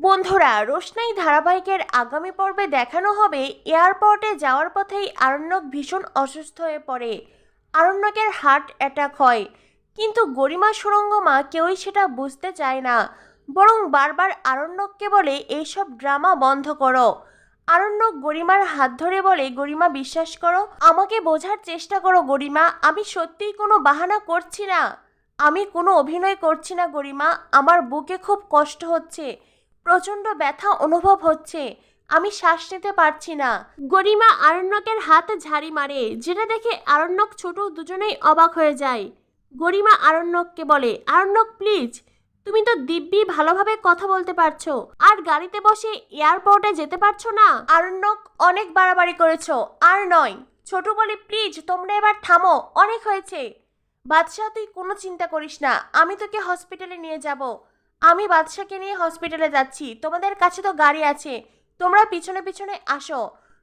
বন্ধুরা, রোশনাই ধারাবাহিকের আগামী পর্বে দেখানো হবে এয়ারপোর্টে যাওয়ার পথেই আরণ্যক ভীষণ অসুস্থ হয়ে পড়ে। আরণ্যকের হার্ট অ্যাটাক হয়। কিন্তু গরিমা সুরঙ্গমা কেউই সেটা বুঝতে চায় না। বরং বারবার আরণ্যককে বলে, এইসব ড্রামা বন্ধ করো। আরণ্যক গরিমার হাত ধরে বলে, গরিমা, বিশ্বাস করো, আমাকে বোঝার চেষ্টা করো গরিমা, আমি সত্যিই কোনো বাহানা করছি না। আমি কোনো অভিনয় করছি না গরিমা, আমার বুকে খুব কষ্ট হচ্ছে। প্রচণ্ড ব্যথা অনুভব হচ্ছে। আমি শ্বাস নিতে পারছি না। গরিমা আরণ্যকের হাত ঝাড়ি মারে, যেটা দেখে আরণ্যক ছোট দুজনেই অবাক হয়ে যায়। গরিমা আরণ্যককে বলে, আরণ্যক, প্লিজ, তুমি তো দিব্যি ভালোভাবে কথা বলতে পারছ। আর গাড়িতে বসে এয়ারপোর্টে যেতে পারছ না? আরণ্যক অনেক বাড়াবাড়ি করেছ, আর নয়। ছোট বলে, প্লিজ, তোমরা এবার থামো, অনেক হয়েছে। বাদশাহ, তুই কোনো চিন্তা করিস না, আমি তোকে হসপিটালে নিয়ে যাব। আমি বাদশাকে নিয়ে হসপিটালে যাচ্ছি। তোমাদের কাছে তো গাড়ি আছে। তোমরা পিছনে পিছনে আসো।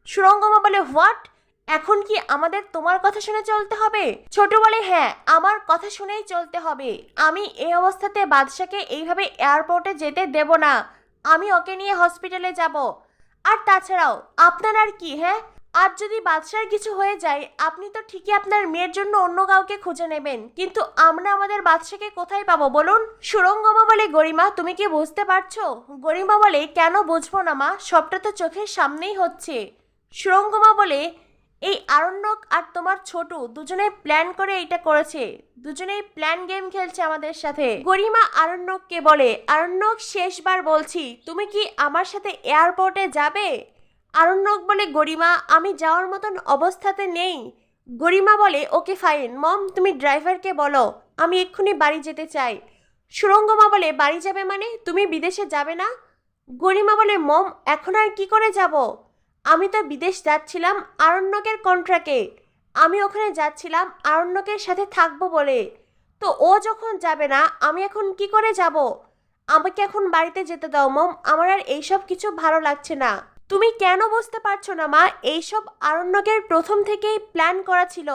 সুরঙ্গমা বলে হোয়াট? এখন কি আমাদের তোমার কথা শুনে চলতে হবে? ছোট বলে হ্যাঁ আমার কথা শুনেই চলতে হবে। আমি এই অবস্থাতে বাদশাকে এইভাবে এয়ারপোর্টে যেতে দেব না। আমি ওকে নিয়ে হসপিটালে যাব। আর তাছাড়াও, আপনার আর কি হ্যাঁ? আর যদি বাদশার কিছু হয়ে যায়, আপনি তো ঠিকই আপনার মেয়ের জন্য অন্য কাউকে খুঁজে নেবেন। কিন্তু আমরা আমাদের বাদশাকে কোথায় পাবো বলুন? সুরঙ্গমা বলে, গরিমা, তুমি কি বুঝতে পারছ? গরিমা বলে, কেন বুঝব না, মা? সবটা তো চোখের সামনেই হচ্ছে। সুরঙ্গমা বলে, এই আরণ্যক আর তোমার ছোট দুজনেই প্ল্যান করে এটা করেছে। দুজনেই প্ল্যান গেম খেলছে আমাদের সাথে। গরিমা আরণ্যককে বলে, আরণ্যক, শেষবার বলছি, তুমি কি আমার সাথে এয়ারপোর্টে যাবে? আরণ্যক বলে, গরিমা, আমি যাওয়ার মতন অবস্থাতে নেই। গরিমা বলে, ওকে, ফাইন। মম, তুমি ড্রাইভারকে বলো, আমি এক্ষুনি বাড়ি যেতে চাই। সুরঙ্গমা বলে, বাড়ি যাবে মানে? তুমি বিদেশে যাবে না? গরিমা বলে, মম, এখন আর কি করে যাব? আমি তো বিদেশ যাচ্ছিলাম আরণ্যকের কন্ট্রাক্টে। আমি ওখানে যাচ্ছিলাম আরণ্যকের সাথে থাকব বলে। তো ও যখন যাবে না, আমি এখন কি করে যাব? আমাকে এখন বাড়িতে যেতে দাও, মম। আমার আর এইসব কিছু ভালো লাগছে না। তুমি কেন বুঝতে পারছ না, মা? এইসব আরণ্যকের প্রথম থেকেই প্ল্যান করা ছিল।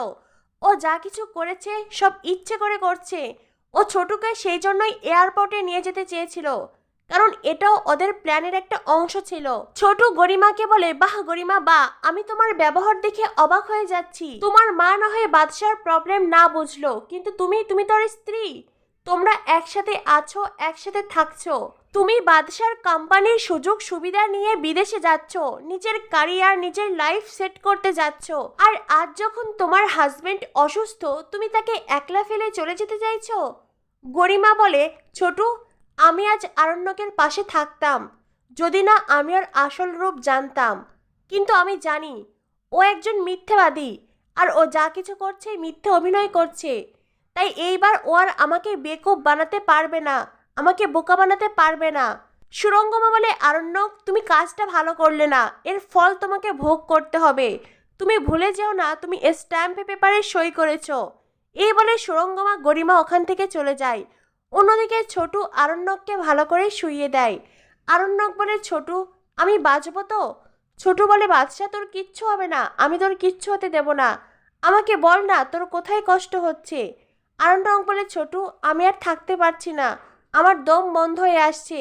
ও যা কিছু করেছে, সব ইচ্ছে করে করছে। ও ছোটুকে সেই জন্যই এয়ারপোর্টে নিয়ে যেতে চেয়েছিল। কারণ এটাও ওদের প্ল্যানের একটা অংশ ছিল। ছোট গরিমাকে বলে, বাহ গরিমা বা আমি তোমার ব্যবহার দেখে অবাক হয়ে যাচ্ছি। তোমার মা না হয়ে বাদশার প্রবলেম না বুঝলো, কিন্তু তুমি তুমি তোর স্ত্রী। তোমরা একসাথে আছো, একসাথে থাকছো। তুমি বাদশার কোম্পানির সুযোগ সুবিধা নিয়ে বিদেশে যাচ্ছ, নিজের কারিয়ার নিজের লাইফ সেট করতে যাচ্ছ, আর আজ যখন তোমার হাজবেন্ড অসুস্থ, তুমি তাকে একলা ফেলে চলে যেতে চাইছো? গরিমা বলে, ছোটু, আমি আজ আরণ্যকের পাশে থাকতাম। যদি না আমি ওর আসল রূপ জানতাম। কিন্তু আমি জানি, ও একজন মিথ্যেবাদী, আর ও যা কিছু করছে মিথ্যে অভিনয় করছে। তাই এইবার ও আর আমাকে বেকুব বানাতে পারবে না। আমাকে বোকা বানাতে পারবে না। সুরঙ্গমা বলে আরণ্যক, তুমি কাজটা ভালো করলে না। এর ফল তোমাকে ভোগ করতে হবে। তুমি ভুলে যেও না, তুমি স্ট্যাম্পে পেপারে সই করেছ। এই বলে সুরঙ্গমা গরিমা ওখান থেকে চলে যায়। অন্যদিকে ছোটু আরণ্যককে ভালো করে শুইয়ে দেয়। আরণ্যক বলে, ছোটু, আমি বাঁচবো তো? ছোটু বলে বাদশা তোর কিচ্ছু হবে না। আমি তোর কিচ্ছু হতে দেব না। আমাকে বল না, তোর কোথায় কষ্ট হচ্ছে? আরণ্যক বলে, ছোটু, আমি আর থাকতে পারছি না। আমার দম বন্ধ হয়ে আসছে।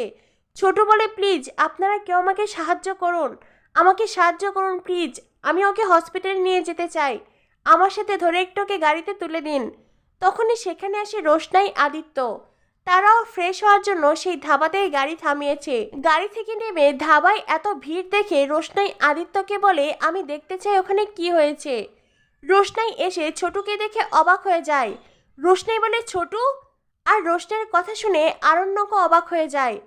ছোটু বলে, প্লিজ, আপনারা কেউ আমাকে সাহায্য করুন। আমাকে সাহায্য করুন, প্লিজ। আমি ওকে হসপিটালে নিয়ে যেতে চাই। আমার সাথে ধরে একটু ওকে গাড়িতে তুলে দিন। তখনই সেখানে আসে রোশনাই আদিত্য। তারাও ফ্রেশ হওয়ার জন্য সেই ধাবাতেই গাড়ি থামিয়েছে। গাড়ি থেকে নেমে ধাবায় এত ভিড় দেখে রোশনাই আদিত্যকে বলে, আমি দেখতে চাই ওখানে কি হয়েছে। রোশনাই এসে ছোটুকে দেখে অবাক হয়ে যায়। রোশনাই বলে, ছোটু আর রোশনের কথা শুনে আরণ্যকও অবাক হয়ে যায়।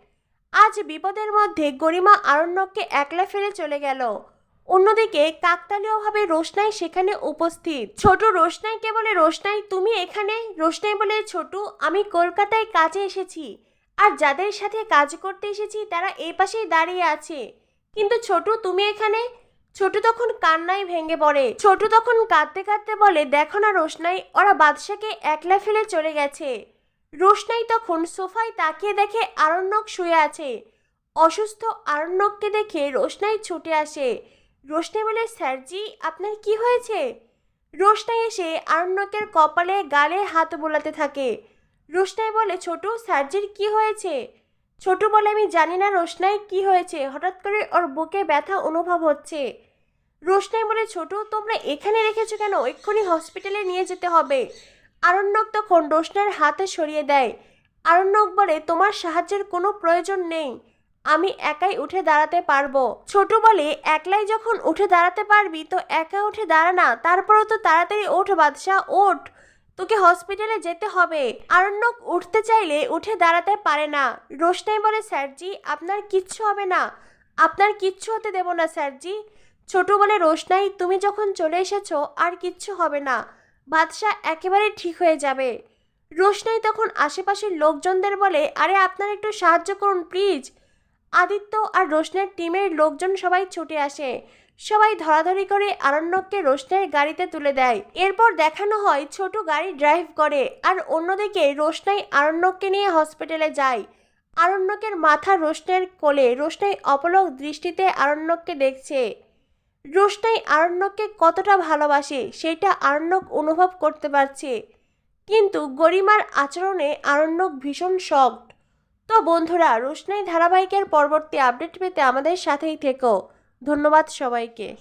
আজ বিপদের মধ্যে গরিমা আরণ্যককে একলা ফেলে চলে গেল। অন্যদিকে কাকতালীয়ভাবে রোশনাই সেখানে উপস্থিত। ছোট রোশনাইকে বলে রোশনাই তুমি এখানে? রোশনাই বলে, ছোট, আমি কলকাতায় কাজে এসেছি। আর যাদের সাথে কাজ করতে এসেছি, তারা এই পাশেই দাঁড়িয়ে আছে। কিন্তু ছোট, তুমি এখানে? ছোট তখন কান্নায় ভেঙে পড়ে। ছোট তখন কাঁদতে কাঁদতে বলে, দেখো না রোশনাই, ওরা বাদশাকে একলা ফেলে চলে গেছে। রোশনাই তখন সোফায় তাকিয়ে দেখে আরণ্যক শুয়ে আছে। অসুস্থ আরণ্যককে দেখে রোশনাই ছুটে আসে। রোশনাই বলে, স্যারজি, আপনার কি হয়েছে? রোশনাই এসে আরণ্যকের কপালে গালে হাত বোলাতে থাকে। রোশনাই বলে, ছোট, স্যারজির কি হয়েছে? ছোট বলে, আমি জানি না রোশনাই কি হয়েছে। হঠাৎ করে ওর বুকে ব্যথা অনুভব হচ্ছে। রোশনাই বলে, ছোট, তোমরা এখানে রেখেছো কেন? এক্ষুনি হসপিটালে নিয়ে যেতে হবে। আরণ্যক তখন রোশনার হাতে সরিয়ে দেয়। আরণ্যক বলে তোমার সাহায্যের কোনো প্রয়োজন নেই। আমি একাই উঠে দাঁড়াতে পারব। ছোট বলে, একলাই যখন উঠে দাঁড়াতে পারবি তো একা উঠে দাঁড়া না, তারপরেও তো তাড়াতাড়ি ওঠ বাদশাহ, ওঠ। তোকে হসপিটালে যেতে হবে আরণ্যক উঠতে চাইলে উঠে দাঁড়াতে পারে না। রোশনাই বলে, স্যারজি, আপনার কিচ্ছু হবে না। আপনার কিচ্ছু হতে দেব না, স্যারজি ছোট বলে, রোশনাই, তুমি যখন চলে এসেছ, আর কিচ্ছু হবে না। বাদশাহ একেবারে ঠিক হয়ে যাবে। রোশনাই তখন আশেপাশের লোকজনদের বলে, আরে, আপনারা একটু সাহায্য করুন, প্লিজ। আদিত্য আর রোশনের টিমের লোকজন সবাই ছুটে আসে। সবাই ধরাধরি করে আরণ্যককে রোশনের গাড়িতে তুলে দেয়। এরপর দেখানো হয়, ছোট গাড়ি ড্রাইভ করে আর অন্যদিকে রোশনাই আরণ্যককে নিয়ে হসপিটালে যায়। আরণ্যকের মাথা রোশনের কোলে। রোশনাই অপলক দৃষ্টিতে আরণ্যককে দেখছে। রোশনাই আরণ্যককে কতটা ভালোবাসে, সেটা আরণ্যক অনুভব করতে পারছে। কিন্তু গরিমার আচরণে আরণ্যক ভীষণ শক্ট। তো বন্ধুরা, রোশনাই ধারাবাহিকের পরবর্তী আপডেট পেতে আমাদের সাথেই থেকো। ধন্যবাদ সবাইকে।